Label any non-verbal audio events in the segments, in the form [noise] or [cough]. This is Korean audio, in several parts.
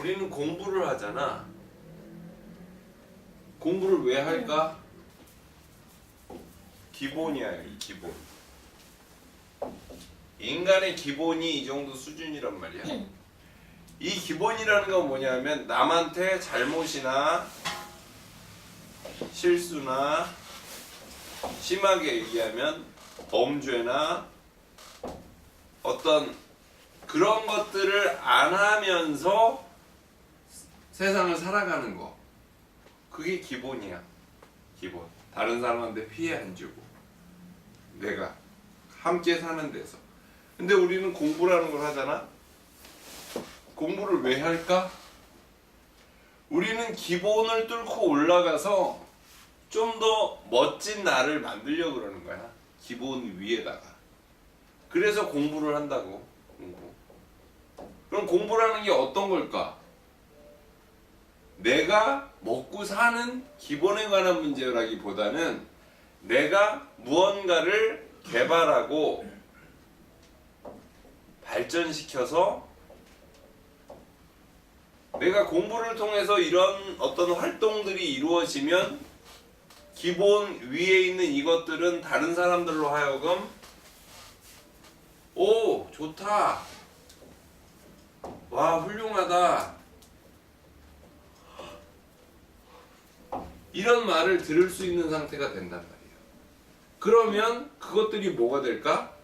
우리는 공부를 하잖아. 공부를 왜 할까? 기본이야, 이 기본. 인간의 기본이 이 정도 수준이란 말이야. 이 기본이라는 건 뭐냐면 남한테 잘못이나 실수나 심하게 얘기하면 범죄나 어떤 그런 것들을 안 하면서 세상을 살아가는 거. 그게 기본이야. 기본. 다른 사람한테 피해 안 주고. 내가 함께 사는 데서. 근데 우리는 공부라는 걸 하잖아? 공부를 왜 할까? 우리는 기본을 뚫고 올라가서 좀 더 멋진 나를 만들려고 그러는 거야. 기본 위에다가. 그래서 공부를 한다고. 공부. 그럼 공부라는 게 어떤 걸까? 내가 먹고 사는 기본에 관한 문제라기보다는 내가 무언가를 개발하고 발전시켜서 내가 공부를 통해서 이런 어떤 활동들이 이루어지면 기본 위에 있는 이것들은 다른 사람들로 하여금 오 좋다. 와 훌륭하다 이런 말을 들을 수 있는 상태가 된단 말이에요. 그러면 그것들이 뭐가 될까?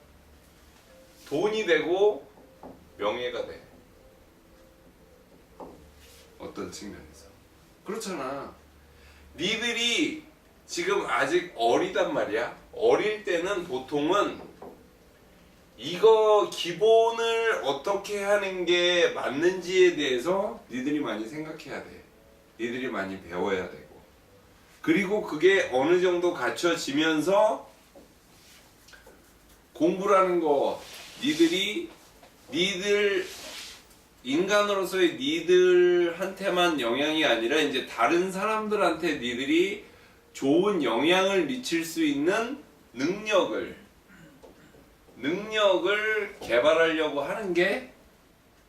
돈이 되고 명예가 돼. 어떤 측면에서. 그렇잖아. 니들이 지금 아직 어리단 말이야. 어릴 때는 보통은 이거 기본을 어떻게 하는 게 맞는지에 대해서 니들이 많이 생각해야 돼. 니들이 많이 배워야 되고. 그리고 그게 어느 정도 갖춰지면서 공부라는 거 니들이 니들 인간으로서의 니들한테만 영향이 아니라 이제 다른 사람들한테 니들이 좋은 영향을 미칠 수 있는 능력을 능력을 개발하려고 하는 게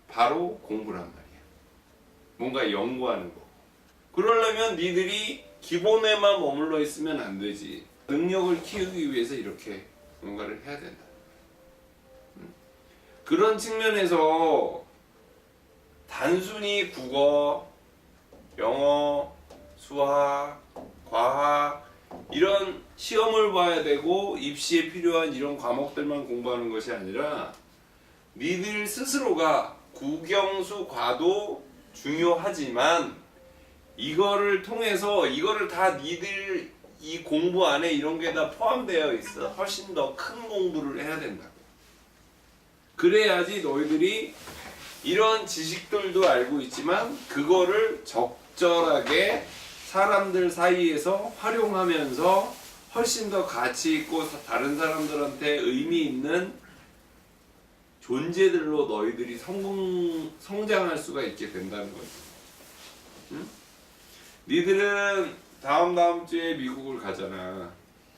바로 공부란 말이야. 뭔가 연구하는 거. 그러려면 니들이 기본에만 머물러 있으면 안 되지. 능력을 키우기 위해서 이렇게 뭔가를 해야 된다. 음. 그런 측면에서 단순히 국어, 영어, 수학, 과학 이런 시험을 봐야 되고 입시에 필요한 이런 과목들만 공부하는 것이 아니라 니들 스스로가 국영수 과도 중요하지만 이거를 통해서 이거를 다 니들 이 공부 안에 이런 게 다 포함되어 있어. 훨씬 더 큰 공부를 해야 된다고. 그래야지 너희들이 이런 지식들도 알고 있지만 그거를 적절하게 사람들 사이에서 활용하면서 훨씬 더 가치 있고 사- 다른 사람들한테 의미 있는 존재들로 너희들이 성공 성장할 수가 있게 된다는 거지. 응? 니들은 다음 다음 주에 미국을 가잖아.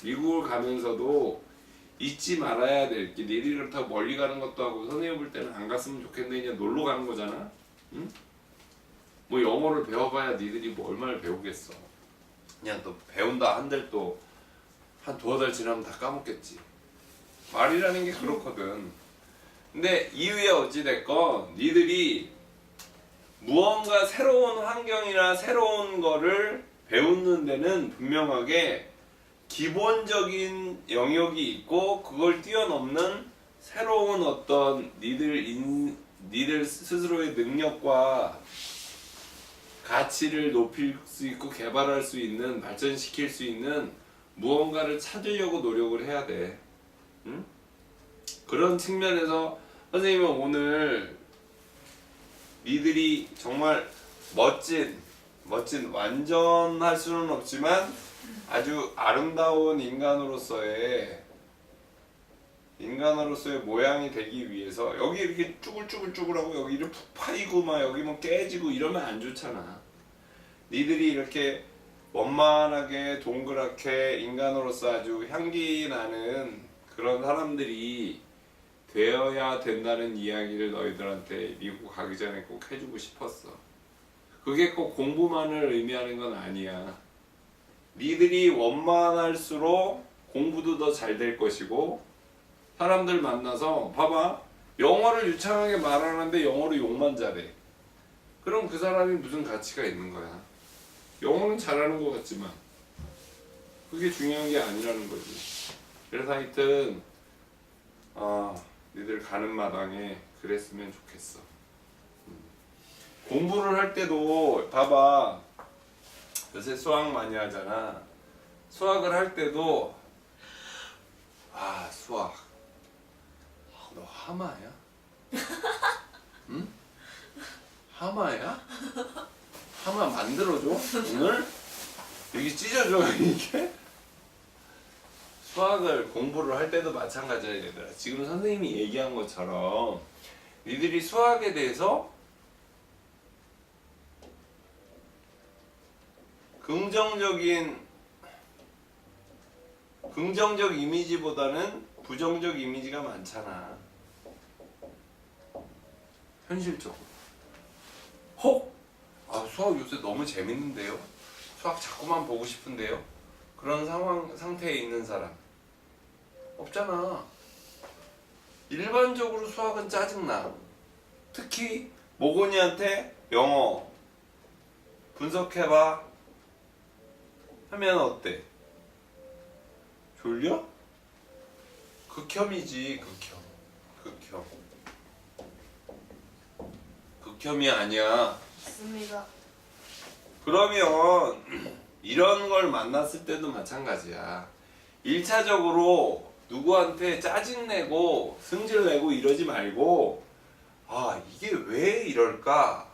미국을 가면서도 잊지 말아야 될게 니들이 그렇다고 멀리 가는 것도 하고 선생님 볼 때는 안 갔으면 좋겠는데 그냥 놀러 가는 거잖아. 응? 뭐 영어를 배워봐야 니들이 뭐 얼마를 배우겠어. 그냥 또 배운다 한들 또 한 두어 달 지나면 다 까먹겠지. 말이라는 게 그렇거든. 근데 이후에 어찌됐건 니들이 무언가 새로운 환경이나 새로운 거를 배우는 데는 분명하게 기본적인 영역이 있고 그걸 뛰어넘는 새로운 어떤 니들 인 니들 스스로의 능력과 가치를 높일 수 있고 개발할 수 있는 발전시킬 수 있는 무언가를 찾으려고 노력을 해야 돼. 응? 그런 측면에서 선생님은 오늘 니들이 정말 멋진 멋진 완전할 수는 없지만 아주 아름다운 인간으로서의 인간으로서의 모양이 되기 위해서 여기 이렇게 쭈글쭈글쭈글하고 여기를 푹 파이고 막 여기 뭐 깨지고 이러면 안 좋잖아. 니들이 이렇게 원만하게 동그랗게 인간으로서 아주 향기 나는 그런 사람들이 되어야 된다는 이야기를 너희들한테 미국 가기 전에 꼭 해주고 싶었어. 그게 꼭 공부만을 의미하는 건 아니야. 니들이 원만할수록 공부도 더 잘 될 것이고 사람들 만나서 봐봐 영어를 유창하게 말하는데 영어로 욕만 잘해. 그럼 그 사람이 무슨 가치가 있는 거야? 영어는 잘하는 것 같지만 그게 중요한 게 아니라는 거지. 그래서 하여튼 아 니들 가는 마당에 그랬으면 좋겠어. 음. 공부를 할 때도 봐봐 요새 수학 많이 하잖아. 수학을 할 때도 아 수학 아, 너 하마야? [laughs] 응? 하마야? 하마 만들어줘 오늘? 여기 찢어줘 이게? 수학을 공부를 할 때도 마찬가지야 얘들아 지금 선생님이 얘기한 것처럼 니들이 수학에 대해서 긍정적인 긍정적 이미지보다는 부정적 이미지가 많잖아. 현실적으로. 혹! 아 수학 요새 너무 재밌는데요? 수학 자꾸만 보고 싶은데요 그런 상황 상태에 있는 사람 없잖아. 일반적으로 수학은 짜증나. 특히 모건이한테 영어 분석해봐 하면 어때? 졸려? 극혐이지 극혐. 극혐. 극혐이 아니야. 있습니다. 그러면 이런 걸 만났을 때도 마찬가지야. 1차적으로 누구한테 짜증내고 승질내고 이러지 말고 아 이게 왜 이럴까?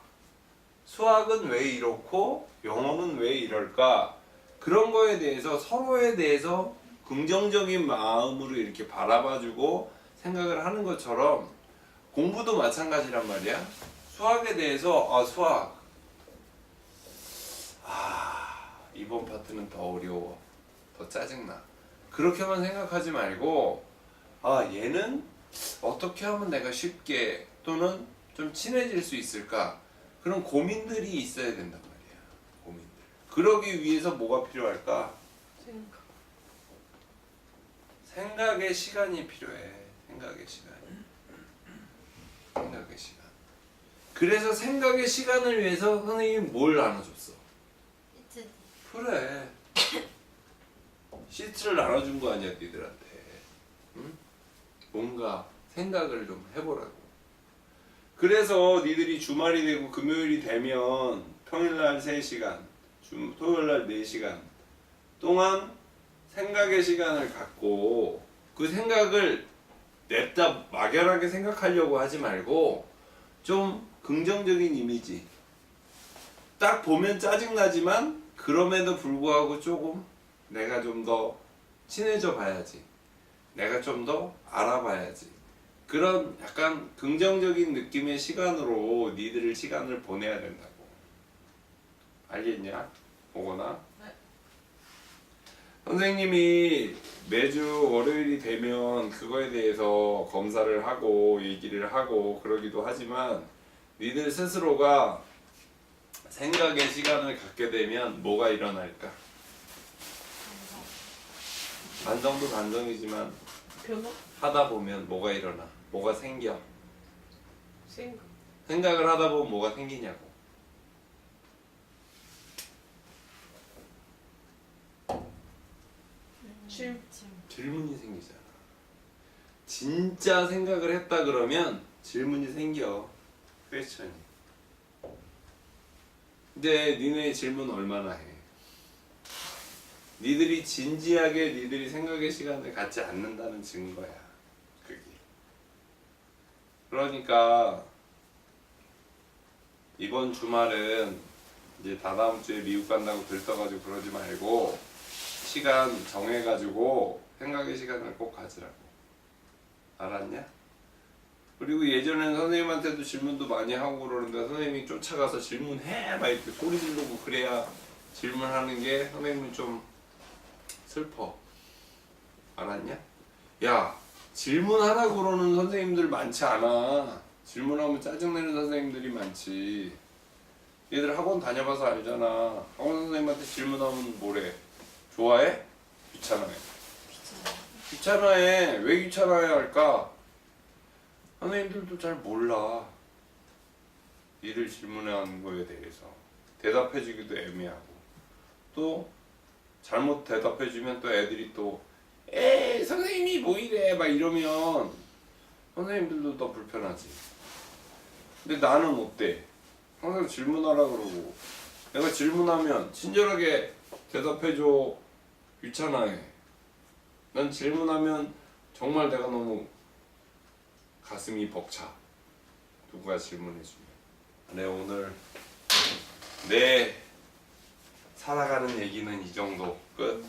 수학은 왜 이렇고 영어는 왜 이럴까? 그런 거에 대해서 서로에 대해서 긍정적인 마음으로 이렇게 바라봐주고 생각을 하는 것처럼 공부도 마찬가지란 말이야. 수학에 대해서 아 수학 아 이번 파트는 더 어려워. 더 짜증나. 그렇게만 생각하지 말고 아 얘는 어떻게 하면 내가 쉽게 또는 좀 친해질 수 있을까? 그런 고민들이 있어야 된단 말이야. 고민들. 그러기 위해서 뭐가 필요할까? 생각. 생각의 시간이 필요해. 생각의 시간이 생각의 시간. 그래서 생각의 시간을 위해서 선생님이 뭘 나눠줬어 그래. [coughs] 시트를 나눠준 거 아니야, 니들한테. 응? 뭔가 생각을 좀 해보라고. 그래서 니들이 주말이 되고 금요일이 되면 평일날 3시간, 주, 토요일날 4시간 동안 생각의 시간을 갖고 그 생각을 냅다 막연하게 생각하려고 하지 말고 좀 긍정적인 이미지 딱 보면 짜증나지만 그럼에도 불구하고 조금 내가 좀 더 친해져 봐야지. 내가 좀 더 알아봐야지. 그런 약간 긍정적인 느낌의 시간으로 니들을 시간을 보내야 된다고. 알겠냐? 오거나? 네. 선생님이 매주 월요일이 되면 그거에 대해서 검사를 하고 얘기를 하고 그러기도 하지만 니들 스스로가 생각의 시간을 갖게 되면 뭐가 일어날까? 반성도 반성이지만 변화? 하다 보면 뭐가 일어나? 뭐가 생겨? 생각. 생각을 하다 보면 뭐가 생기냐고. 질. 질문이 생기잖아. 진짜 생각을 했다 그러면 질문이 생겨. 퀘스천이. 근데 니네 질문 얼마나 해? 니들이 진지하게 니들이 생각의 시간을 갖지 않는다는 증거야. 그게. 그러니까 이번 주말은 이제 다다음 주에 미국 간다고 들떠가지고 그러지 말고 시간 정해가지고 생각의 시간을 꼭 가지라고. 알았냐? 그리고 예전에는 선생님한테도 질문도 많이 하고 그러는데 선생님이 쫓아가서 질문해 막 이렇게 소리 지르고 그래야 질문하는 게 선생님은 좀 슬퍼. 알았냐? 야 질문하라고 그러는 선생님들 많지 않아. 질문하면 짜증내는 선생님들이 많지. 얘들 학원 다녀봐서 알잖아. 학원 선생님한테 질문하면 뭐래? 좋아해? 귀찮아해? 귀찮아. 귀찮아해. 왜 귀찮아해 할까? 선생님들도 잘 몰라. 니들 질문하는 거에 대해서 대답해주기도 애매하고 또 잘못 대답해주면 또 애들이 또 에이 선생님이 뭐 이래 막 이러면 선생님들도 더 불편하지. 근데 나는 어때? 항상 질문하라 그러고 내가 질문하면 친절하게 대답해줘 귀찮아해. 난 질문하면 정말 내가 너무 가슴이 벅차. 누가 질문해 주면. 네 오늘 내 살아가는 얘기는 이 정도 끝.